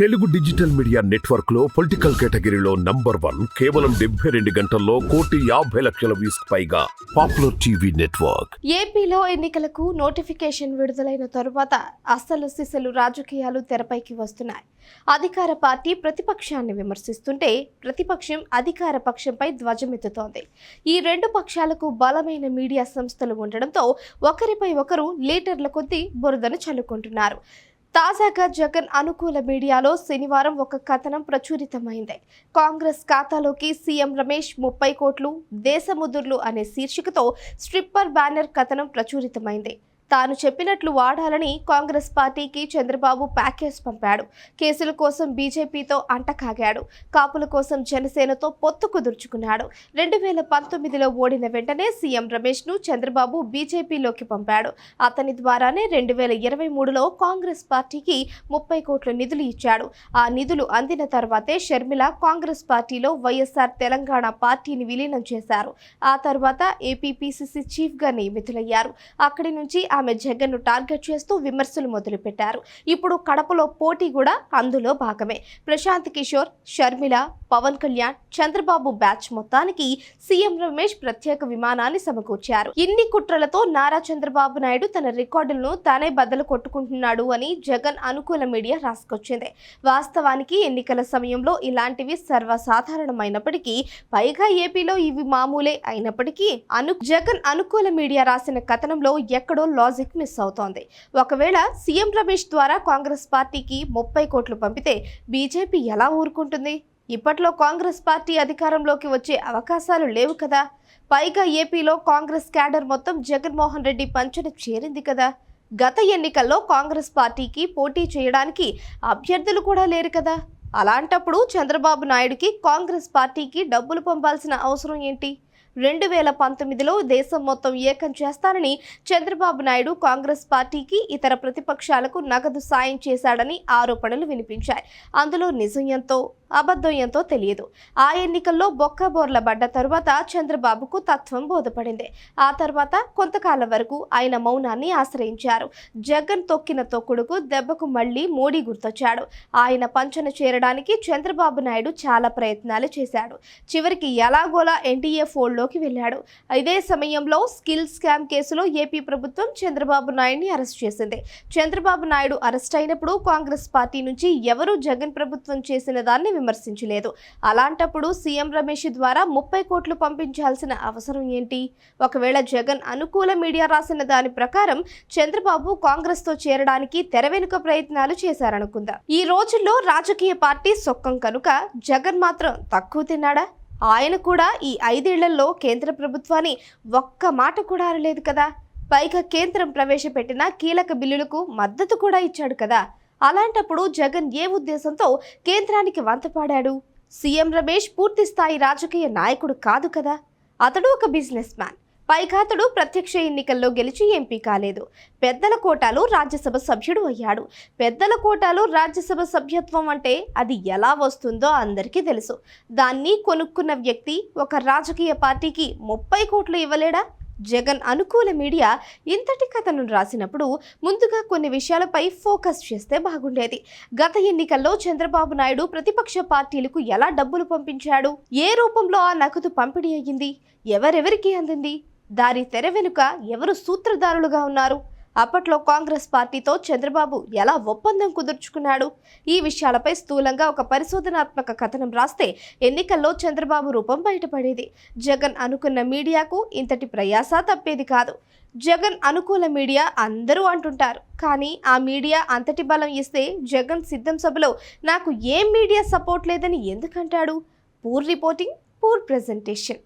Telugu digital media నెట్వర్క్లో political కేటగిరీలో number one కేవలం డెబ్బై రెండు గంటల్లో కోటి యాభై లక్షల వ్యూస్ పైగా పాపులర్ టీవీ నెట్వర్క్. ఏపీలో ఎన్నికలకు నోటిఫికేషన్ విడుదలైన తరువాత అసలు సిసలు రాజకీయాలు తెరపైకి వస్తున్నాయి. అధికార పార్టీ ప్రతిపక్షాన్ని విమర్శిస్తుంటే ప్రతిపక్షం అధికార పక్షంపై ధ్వజమెత్తుతోంది. ఈ రెండు పక్షాలకు బలమైన మీడియా సంస్థలు ఉండడంతో ఒకరిపై ఒకరు లీటర్ల కొద్దీ బురదను చల్లుకుంటున్నారు. తాజాగా జగన్ అనుకూల మీడియాలో శనివారం ఒక కథనం ప్రచురితమైంది. కాంగ్రెస్ ఖాతాలోకి సీఎం రమేష్ ముప్పై కోట్లు దేశముదుర్లు అనే శీర్షికతో స్ట్రిప్పర్ బ్యానర్ కథనం ప్రచురితమైంది. తాను చెప్పినట్లు వాడాలని కాంగ్రెస్ పార్టీకి చంద్రబాబు ప్యాకేజ్ పంపాడు. కేసుల కోసం బీజేపీతో అంటకాగాడు. కాపుల కోసం జనసేనతో పొత్తు కుదుర్చుకున్నాడు. రెండు వేల పంతొమ్మిదిలో ఓడిన వెంటనే సీఎం రమేష్ను చంద్రబాబు బీజేపీలోకి పంపాడు. అతని ద్వారానే రెండు వేల ఇరవై మూడులో కాంగ్రెస్ పార్టీకి ముప్పై కోట్ల నిధులు ఇచ్చాడు. ఆ నిధులు అందిన తర్వాతే షర్మిల కాంగ్రెస్ పార్టీలో వైఎస్ఆర్ తెలంగాణ పార్టీని విలీనం చేశారు. ఆ తర్వాత ఏపీపీసీసీ చీఫ్గా నియమితులయ్యారు. అక్కడి నుంచి ఆమె ఆమె జగన్ను టార్గెట్ చేస్తూ విమర్శలు మొదలుపెట్టారు. ఇప్పుడు కడపలో పోటీ కూడా అందులో భాగమే. ప్రశాంత్ కిషోర్ షర్మిల పవన్ కళ్యాణ్ చంద్రబాబు బ్యాచ్ మొత్తానికి సీఎం రమేష్ ప్రత్యేక విమానాన్ని సమకూర్చారు. ఇన్ని కుట్రలతో నారా చంద్రబాబు నాయుడు తన రికార్డులను తానే బద్దలు కొట్టుకుంటున్నాడు అని జగన్ అనుకూల మీడియా రాసుకొచ్చింది. వాస్తవానికి ఎన్నికల సమయంలో ఇలాంటివి సర్వసాధారణమైనప్పటికీ పైగా ఏపీలో ఇవి మామూలే అయినప్పటికీ అను జగన్ అనుకూల మీడియా రాసిన కథనంలో ఎక్కడో లాజిక్ మిస్ అవుతోంది. ఒకవేళ సీఎం రమేష్ ద్వారా కాంగ్రెస్ పార్టీకి ముప్పై కోట్లు పంపితే బీజేపీ ఎలా ఊరుకుంటుంది? ఇప్పట్లో కాంగ్రెస్ పార్టీ అధికారంలోకి వచ్చే అవకాశాలు లేవు కదా. పైగా ఏపీలో కాంగ్రెస్ క్యాడర్ మొత్తం జగన్మోహన్ రెడ్డి పంచన చేరింది కదా. గత ఎన్నికల్లో కాంగ్రెస్ పార్టీకి పోటీ చేయడానికి అభ్యర్థులు కూడా లేరు కదా. అలాంటప్పుడు చంద్రబాబు నాయుడుకి కాంగ్రెస్ పార్టీకి డబ్బులు పంపాల్సిన అవసరం ఏంటి? రెండు వేల పంతొమ్మిదిలో దేశం మొత్తం ఏకం చేస్తానని చంద్రబాబు నాయుడు కాంగ్రెస్ పార్టీకి ఇతర ప్రతిపక్షాలకు నగదు సాయం చేశాడని ఆరోపణలు వినిపించాయి. అందులో నిజం ఎంతో? అబద్ధం ఎంతో తెలియదు. ఆ ఎన్నికల్లో బొక్కబోర్ల పడ్డ తరువాత చంద్రబాబుకు తత్వం బోధపడింది. ఆ తర్వాత కొంతకాలం వరకు ఆయన మౌనాన్ని ఆశ్రయించారు. జగన్ తొక్కిన తొక్కుడుకు దెబ్బకు మళ్ళీ మోడీ గుర్తొచ్చాడు. ఆయన పంచన చేరడానికి చంద్రబాబు నాయుడు చాలా ప్రయత్నాలు చేశాడు. చివరికి ఎలాగోలా ఎన్టీఏ ఫోల్డ్లోకి వెళ్ళాడు. ఇదే సమయంలో స్కిల్ స్కామ్ కేసులో ఏపీ ప్రభుత్వం చంద్రబాబు నాయుడిని అరెస్ట్ చేసింది. చంద్రబాబు నాయుడు అరెస్ట్ అయినప్పుడు కాంగ్రెస్ పార్టీ నుంచి ఎవరూ జగన్ ప్రభుత్వం చేసిన దాన్ని విమర్శించలేదు. అలాంటప్పుడు సీఎం రమేష్ ద్వారా ముప్పై కోట్లు పంపించాల్సిన అవసరం ఏంటి? ఒకవేళ జగన్ అనుకూల మీడియా రాసిన దాని ప్రకారం చంద్రబాబు కాంగ్రెస్తో చేరడానికి తెర వెనుక ప్రయత్నాలు చేశారనుకుందాం. ఈ రోజుల్లో రాజకీయ పార్టీ సొక్కం కనుక జగన్ మాత్రం తక్కువ తిన్నాడా? ఆయన కూడా ఈ ఐదేళ్ళలో కేంద్ర ప్రభుత్వాన్ని ఒక్క మాట కూడా అనలేదు కదా? పైగా కేంద్రం ప్రవేశపెట్టిన కీలక బిల్లులకు మద్దతు కూడా ఇచ్చాడు కదా? అలాంటప్పుడు జగన్ ఏ ఉద్దేశంతో కేంద్రానికి వంతపాడాడు సీఎం రమేష్ పూర్తి స్థాయి రాజకీయ నాయకుడు కాదు కదా. అతడు ఒక బిజినెస్ మ్యాన్ పైగా అతడు ప్రత్యక్ష ఎన్నికల్లో గెలిచి ఎంపీ కాలేదు. పెద్దల కోటాలో రాజ్యసభ సభ్యుడు అయ్యాడు. పెద్దల కోటాలో రాజ్యసభ సభ్యత్వం అంటే అది ఎలా వస్తుందో అందరికీ తెలుసు. దాన్ని కొనుక్కున్న వ్యక్తి ఒక రాజకీయ పార్టీకి ముప్పై కోట్లు ఇవ్వలేడా? జగన్ అనుకూల మీడియా ఇంతటి కథను రాసినప్పుడు ముందుగా కొన్ని విషయాలపై ఫోకస్ చేస్తే బాగుండేది. గత ఎన్నికల్లో చంద్రబాబు నాయుడు ప్రతిపక్ష పార్టీలకు ఎలా డబ్బులు పంపించాడు? ఏ రూపంలో ఆ నగదు పంపిణీ అయ్యింది? ఎవరెవరికి అందింది? దారి తెర వెనుక ఎవరు సూత్రధారులుగా ఉన్నారు? అప్పట్లో కాంగ్రెస్ పార్టీతో చంద్రబాబు ఎలా ఒప్పందం కుదుర్చుకున్నాడు? ఈ విషయాలపై స్థూలంగా ఒక పరిశోధనాత్మక కథనం రాస్తే ఎన్నికల్లో చంద్రబాబు రూపం బయటపడేది. జగన్ అనుకున్న మీడియాకు ఇంతటి ప్రయాస తప్పేది కాదు. జగన్ అనుకూల మీడియా అందరూ అంటుంటారు. కానీ ఆ మీడియా అంతటి బలం ఇస్తే జగన్ సిద్ధం సభలో నాకు ఏం మీడియా సపోర్ట్ లేదని ఎందుకంటాడు? Poor reporting poor presentation.